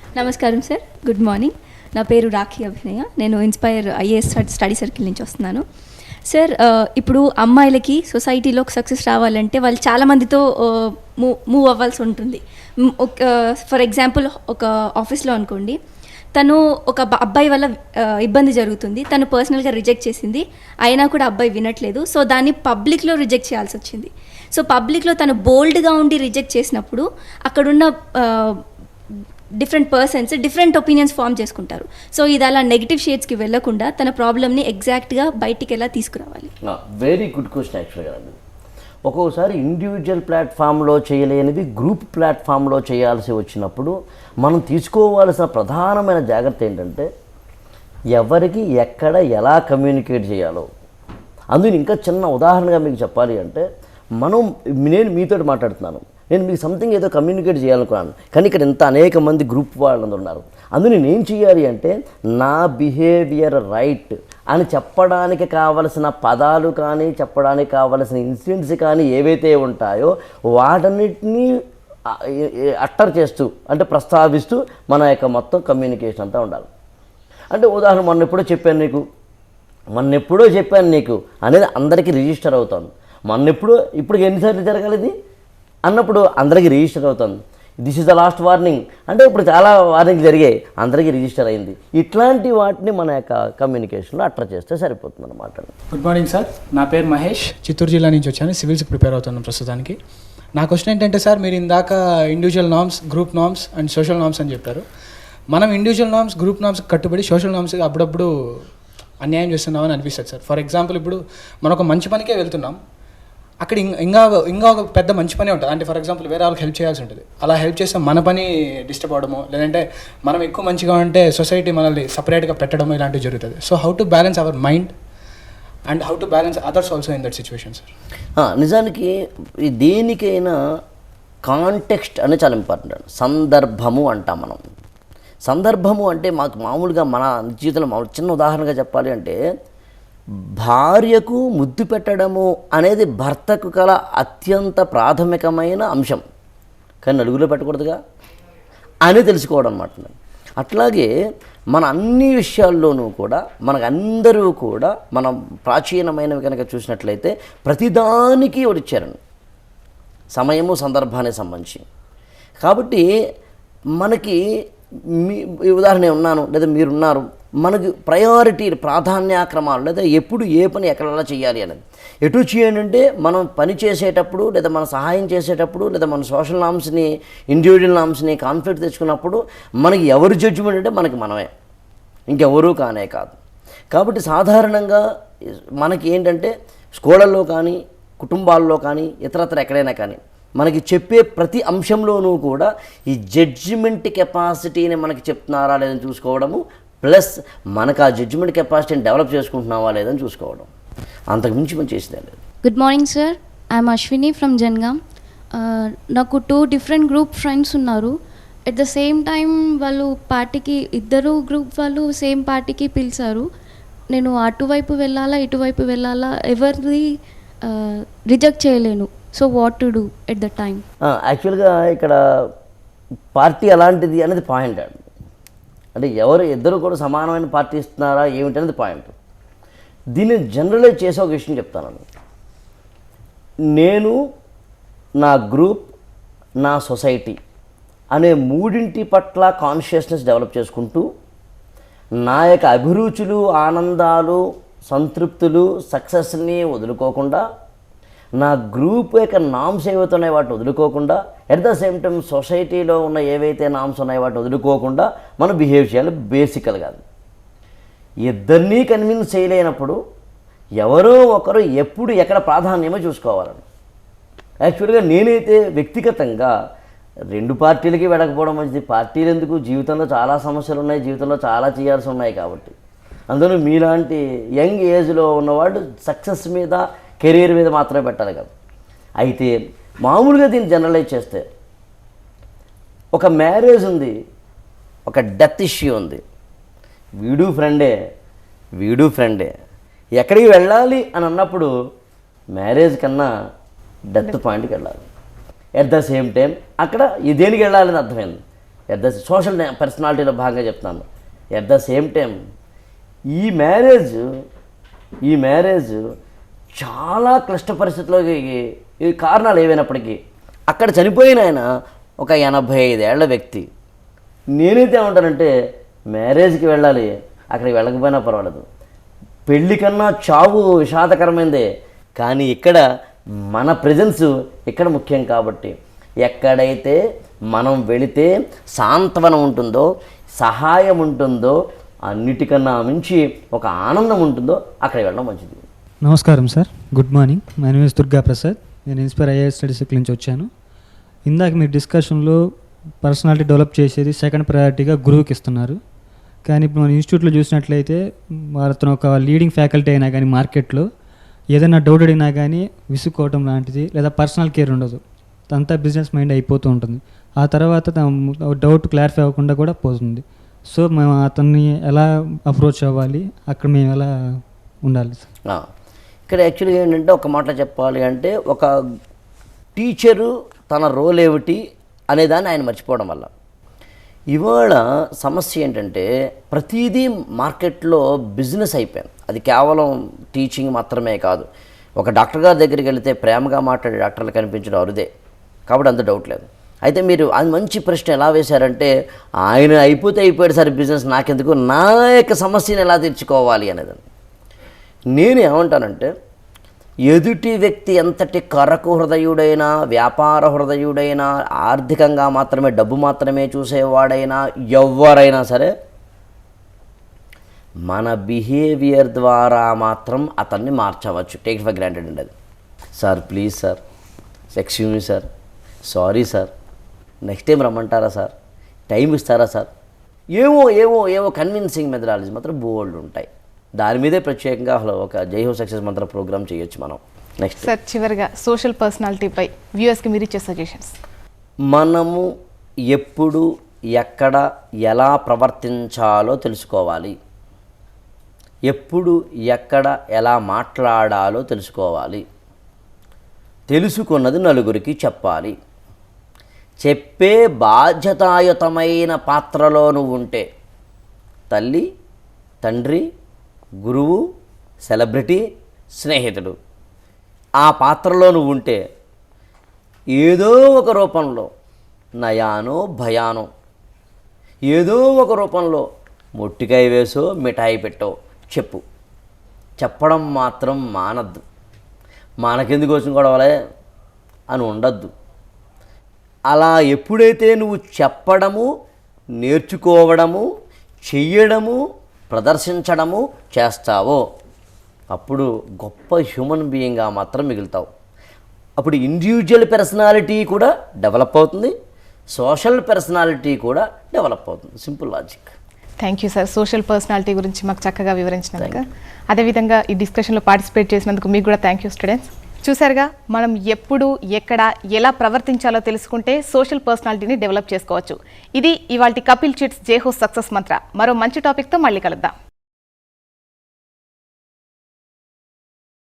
నమస్కారం sir good morning. నా పేరు రాఖీ అభినయ. నేను ఇన్స్పైర్ ఐఏఎస్ స్టడీ సర్కిల్ నుంచి వస్తున్నాను. సార్ ఇప్పుడు అమ్మాయిలకి సొసైటీలో సక్సెస్ రావాలంటే వాళ్ళు చాలామందితో మూ మూవ్ మూవ్ అవ్వాల్సి ఉంటుంది. ఫర్ ఎగ్జాంపుల్ ఒక ఆఫీస్లో అనుకోండి తను ఒక అబ్బాయి వల్ల ఇబ్బంది జరుగుతుంది. తను పర్సనల్గా రిజెక్ట్ చేసింది. అయినా కూడా అబ్బాయి వినట్లేదు. సో దాన్ని పబ్లిక్లో రిజెక్ట్ చేయాల్సి వచ్చింది. సో పబ్లిక్లో తను బోల్డ్గా ఉండి రిజెక్ట్ చేసినప్పుడు అక్కడున్న different persons different opinions form చేసుకుంటారు. సో ఇది అలా నెగిటివ్ షేడ్స్కి వెళ్ళకుండా తన ప్రాబ్లమ్ని ఎగ్జాక్ట్గా బయటికి ఎలా తీసుకురావాలి? వెరీ గుడ్ క్వశ్చన్ యాక్చువల్గా ఒక్కోసారి ఇండివిజువల్ ప్లాట్ఫామ్లో చేయలేనిది గ్రూప్ ప్లాట్ఫామ్లో చేయాల్సి వచ్చినప్పుడు మనం తీసుకోవాల్సిన ప్రధానమైన జాగ్రత్త ఏంటంటే ఎవరికి ఎక్కడ ఎలా కమ్యూనికేట్ చేయాలో. అందుకని ఇంకా చిన్న ఉదాహరణగా మీకు చెప్పాలి అంటే మనం నేను మీతో మాట్లాడుతున్నాను. నేను మీకు సంథింగ్ ఏదో కమ్యూనికేట్ చేయాలనుకున్నాను. కానీ ఇక్కడ ఇంత అనేక మంది గ్రూప్ వాళ్ళు ఉన్నారు. అందులో నేను ఏం చేయాలి అంటే నా బిహేవియర్ రైట్ అని చెప్పడానికి కావలసిన పదాలు కానీ చెప్పడానికి కావలసిన ఇన్సిడెంట్స్ కానీ ఏవైతే ఉంటాయో వాటన్నిటినీ అట్టర్ చేస్తూ అంటే ప్రస్తావిస్తూ మన యొక్క మొత్తం కమ్యూనికేషన్ అంతా ఉండాలి. అంటే ఉదాహరణ మొన్న ఎప్పుడో చెప్పాను నీకు. మొన్న ఎప్పుడో చెప్పాను నీకు అనేది అందరికీ రిజిస్టర్ అవుతాను మొన్న ఎప్పుడో ఇప్పుడు ఎన్నిసార్లు జరగాలి ఇది? అన్నప్పుడు అందరికీ రిజిస్టర్ అవుతుంది. This is the last warning అంటే ఇప్పుడు చాలా వార్నింగ్ జరిగాయి. అందరికీ రిజిస్టర్ అయింది. ఇట్లాంటి వాటిని మన యొక్క కమ్యూనికేషన్లో అట్రా చేస్తే సరిపోతుంది అనమాట గుడ్ మార్నింగ్ సార్ నా పేరు మహేష్. చిత్తూరు జిల్లా నుంచి వచ్చాను. సివిల్స్కి ప్రిపేర్ అవుతున్నాను ప్రస్తుతానికి. నా క్వశ్చన్ ఏంటంటే సార్ మీరు ఇందాక individual norms group norms and social norms అని చెప్పారు. మనం ఇండివిజువల్ నామ్స్ గ్రూప్ నామ్స్ కట్టుబడి సోషల్ నామ్స్ అప్పుడప్పుడు అన్యాయం చేస్తున్నామని అనిపిస్తుంది సార్ ఫర్ ఎగ్జాంపుల్ ఇప్పుడు మనం ఒక మంచి పనికే వెళ్తున్నాం. అక్కడ ఇంకా ఇంకా ఒక పెద్ద మంచి పని ఉంటుంది. అంటే ఫర్ ఎగ్జాంపుల్ వేరే వాళ్ళకి హెల్ప్ చేయాల్సి ఉంటుంది. అలా హెల్ప్ చేస్తే మన పని డిస్టర్బ్ అవడము లేదంటే మనం ఎక్కువ మంచిగా ఉంటే సొసైటీ మనల్ని సపరేట్గా పెట్టడము ఇలాంటివి జరుగుతుంది. So how to balance our mind and how to balance others also in that situation sir నిజానికి దేనికైనా కాంటెక్స్ట్ అనేది చాలా ఇంపార్టెంట్ సందర్భము అంటాం మనం. సందర్భము అంటే మాకు మామూలుగా మన జీవితంలో మామూలు చిన్న ఉదాహరణగా చెప్పాలి అంటే భార్యకు ముద్దు పెట్టడము అనేది భర్తకు కల అత్యంత ప్రాథమికమైన అంశం. కానీ నలుగురిలో పెట్టకూడదుగా? అని తెలుసుకోవడం అనమాట అట్లాగే మన అన్ని విషయాల్లోనూ కూడా మనకందరూ అందరూ కూడా మనం ప్రాచీనమైనవి కనుక చూసినట్లయితే ప్రతిదానికి ఒకటి సమయము సందర్భానికి సంబంధించి. కాబట్టి మనకి మీ ఉదాహరణ ఉన్నాను లేదా మీరున్నారు మనకి ప్రయారిటీ ప్రాధాన్యాక్రమాలు లేదా ఎప్పుడు ఏ పని ఎక్కడలా చేయాలి అనేది. ఎటు చేయండి అంటే మనం పని చేసేటప్పుడు లేదా మనం సహాయం చేసేటప్పుడు లేదా మన సోషల్ నామ్స్ని ఇండివిజువల్ నామ్స్ని కాన్ఫ్లిక్ట్ తెచ్చుకున్నప్పుడు మనకి ఎవరు జడ్జిమెంట్ అంటే మనకి మనమే. ఇంకెవరూ కానే కాదు. కాబట్టి సాధారణంగా మనకి ఏంటంటే స్కూళ్ళల్లో కానీ కుటుంబాల్లో కానీ ఇతరత్ర ఎక్కడైనా కానీ మనకి చెప్పే ప్రతి అంశంలోనూ కూడా ఈ జడ్జిమెంట్ కెపాసిటీని మనకి చెప్తున్నారా లేదని చూసుకోవడము ప్లస్ మనకు ఆ జడ్జిమెంట్ కెపాసిటీని డెవలప్ చేసుకుంటున్నావా లేదని చూసుకోవడం. అంతకుమించి మనం చేసేదే లేదు. Good morning sir I'm Ashwini from Jangaon Uh, నాకు టూ డిఫరెంట్ గ్రూప్ ఫ్రెండ్స్ ఉన్నారు. ఎట్ ద సేమ్ టైం వాళ్ళు పార్టీకి ఇద్దరు గ్రూప్ వాళ్ళు సేమ్ పార్టీకి పిలిచారు. నేను అటువైపు వెళ్ళాలా ఇటువైపు వెళ్ళాలా ఎవరిది రిజెక్ట్ చేయలేను. So what to do at the time యాక్చువల్గా ఇక్కడ పార్టీ అలాంటిది అనేది పాయింట్ అండి అంటే ఎవరు ఇద్దరు కూడా సమానమైన పార్టీ ఇస్తున్నారా ఏమిటనేది పాయింట్. దీన్ని జనరలైజ్ చేసే ఒక విషయం చెప్తాను నేను నా గ్రూప్ నా సొసైటీ అనే మూడింటి పట్ల కాన్షియస్నెస్ డెవలప్ చేసుకుంటూ నా యొక్క అభిరుచులు ఆనందాలు సంతృప్తులు సక్సెస్ని వదులుకోకుండా నా గ్రూప్ యొక్క నామ్స్ ఏవైతే ఉన్నాయో వాటిని వదులుకోకుండా ఎట్ ద సేమ్ టైం సొసైటీలో ఉన్న ఏవైతే నామ్స్ ఉన్నాయో వాటిని వదులుకోకుండా మనం బిహేవ్ చేయాలి బేసికల్గా ఇద్దరినీ కన్విన్స్ చేయలేనప్పుడు ఎవరో ఒకరు ఎప్పుడు ఎక్కడ ప్రాధాన్యమో చూసుకోవాలని. యాక్చువల్గా నేనైతే వ్యక్తిగతంగా రెండు పార్టీలకి వెళ్ళకపోవడం మంచిది. పార్టీలు ఎందుకు? జీవితంలో చాలా సమస్యలు ఉన్నాయి జీవితంలో చాలా చేయాల్సి ఉన్నాయి కాబట్టి. అందులో మీలాంటి యంగ్ ఏజ్లో ఉన్నవాళ్ళు సక్సెస్ మీద కెరీర్ మీద మాత్రమే పెట్టాలి కదా. అయితే మామూలుగా దీన్ని జనరలైజ్ చేస్తే ఒక మ్యారేజ్ ఉంది ఒక డెత్ ఇష్యూ ఉంది. వీడు ఫ్రెండే వీడు ఫ్రెండే. ఎక్కడికి వెళ్ళాలి అని అన్నప్పుడు మ్యారేజ్ కన్నా డెత్ పాయింట్కి వెళ్ళాలి. ఎట్ ద సేమ్ టైం అక్కడ దేనికి వెళ్ళాలని అర్థమైంది. ఎట్ ద సోషల్ పర్సనాలిటీలో భాగంగా చెప్తున్నాను. ఎట్ ద సేమ్ టైం ఈ మ్యారేజ్ ఈ మ్యారేజ్ చాలా క్లిష్ట పరిస్థితుల్లోకి ఈ కారణాలు ఏవైనప్పటికీ అక్కడ చనిపోయిన ఆయన ఒక ఎనభై ఐదేళ్ళ వ్యక్తి. నేనైతే ఏమంటానంటే మ్యారేజ్కి వెళ్ళాలి అక్కడికి వెళ్ళకపోయినా పర్వాలేదు. పెళ్ళి కన్నా చావు విషాదకరమైందే కానీ ఇక్కడ మన ప్రజెన్స్ ఇక్కడ ముఖ్యం కాబట్టి. ఎక్కడైతే మనం వెళితే సాంత్వన ఉంటుందో సహాయం ఉంటుందో అన్నిటికన్నా మించి ఒక ఆనందం ఉంటుందో అక్కడ వెళ్ళడం మంచిది. నమస్కారం sir. Good morning. My name is Durga Prasad. నేను ఇన్స్పైర్ ఐఏఎస్ స్టడీస్ నుంచి వచ్చాను. ఇందాక మీరు డిస్కషన్లో పర్సనాలిటీ డెవలప్ చేసేది సెకండ్ ప్రయారిటీగా గురువుకి ఇస్తున్నారు. కానీ ఇప్పుడు మన ఇన్స్టిట్యూట్లో చూసినట్లయితే అతను ఒక లీడింగ్ ఫ్యాకల్టీ అయినా కానీ మార్కెట్లో ఏదైనా డౌట్ అడిగినా కానీ విసుక్కోవటం లాంటిది లేదా పర్సనల్ కేర్ ఉండదు. అంతా బిజినెస్ మైండ్ అయిపోతూ ఉంటుంది. ఆ తర్వాత డౌట్ క్లారిఫై అవ్వకుండా కూడా పోతుంది. సో మేము అతన్ని ఎలా అప్రోచ్ అవ్వాలి? అక్కడ మేము ఎలా ఉండాలి సార్? ఇక్కడ యాక్చువల్గా ఏంటంటే ఒక మాట చెప్పాలి అంటే ఒక టీచరు తన రోల్ ఏమిటి అనేదాన్ని ఆయన మర్చిపోవడం వల్ల. ఇవాళ సమస్య ఏంటంటే ప్రతిదీ మార్కెట్లో బిజినెస్ అయిపోయింది. అది కేవలం టీచింగ్ మాత్రమే కాదు. ఒక డాక్టర్ గారి దగ్గరికి వెళితే ప్రేమగా మాట్లాడే డాక్టర్లు కనిపించడం అరుదే. కాబట్టి అంత డౌట్ లేదు. అయితే మీరు అది మంచి ప్రశ్న ఎలా వేశారంటే ఆయన అయిపోతే అయిపోయాడు సరే బిజినెస్ నాకెందుకు? నా యొక్క సమస్యను ఎలా తీర్చుకోవాలి అనేది. నేను ఏమంటానంటే ఎదుటి వ్యక్తి ఎంతటి కరకు హృదయుడైనా వ్యాపార హృదయుడైనా ఆర్థికంగా మాత్రమే డబ్బు మాత్రమే చూసేవాడైనా ఎవరైనా సరే మన బిహేవియర్ ద్వారా మాత్రం అతన్ని మార్చవచ్చు. టేక్ ఫర్ గ్రాంటెడ్ అండి అది. Sir please sir. Excuse me sir. Sorry sir. Next time రమ్మంటారా సార్? టైం ఇస్తారా సార్? ఏవో ఏవో ఏవో కన్విన్సింగ్ మెథడాలజీ మాత్రం బోల్డ్ ఉంటాయి. దాని మీదే ప్రత్యేకంగా అసలు ఒక జై హో సక్సెస్ మంత్ర ప్రోగ్రామ్ చేయొచ్చు మనం. నెక్స్ట్ సార్ చివరిగా సోషల్ పర్సనాలిటీపై వ్యూయర్స్కి మీరు ఇచ్చే సజెషన్స్. మనము ఎప్పుడు ఎక్కడ ఎలా ప్రవర్తించాలో తెలుసుకోవాలి. ఎప్పుడు ఎక్కడ ఎలా మాట్లాడాలో తెలుసుకోవాలి. తెలుసుకున్నది నలుగురికి చెప్పాలి. చెప్పే బాధ్యతాయుతమైన పాత్రలో నువ్వు ఉంటే తల్లి తండ్రి గురువు సెలబ్రిటీ స్నేహితుడు. ఆ పాత్రలో నువ్వు ఉంటే ఏదో ఒక రూపంలో నయానో భయానో. ఏదో ఒక రూపంలో మొట్టికాయ వేసో మిఠాయి పెట్టో చెప్పు. చెప్పడం మాత్రం మానద్దు. మనకెందుకు వచ్చిన గొడవలే? అని ఉండద్దు. అలా ఎప్పుడైతే నువ్వు చెప్పడము నేర్చుకోవడము చెయ్యడము ప్రదర్శించడము చేస్తావో. అప్పుడు గొప్ప హ్యూమన్ బీయింగ్గా మాత్రం మిగులుతావు. అప్పుడు ఇండివిజువల్ పర్సనాలిటీ కూడా డెవలప్ అవుతుంది. సోషల్ పర్సనాలిటీ కూడా డెవలప్ అవుతుంది. Simple logic thank you sir social personality గురించి మాకు చక్కగా వివరించినందుకు. అదేవిధంగా ఈ డిస్కషన్లో పార్టిసిపేట్ చేసినందుకు మీకు కూడా థ్యాంక్ యూ స్టూడెంట్స్ చూసారుగా మనం ఎప్పుడు ఎక్కడ ఎలా ప్రవర్తించాలో తెలుసుకుంటే సోషల్ పర్సనాలిటీని డెవలప్ చేసుకోవచ్చు. ఇది ఇవాళ కపిల్ చిట్స్ జేహో సక్సెస్ మంత్ర. మరో మంచి టాపిక్తో మళ్ళీ కలుద్దాం.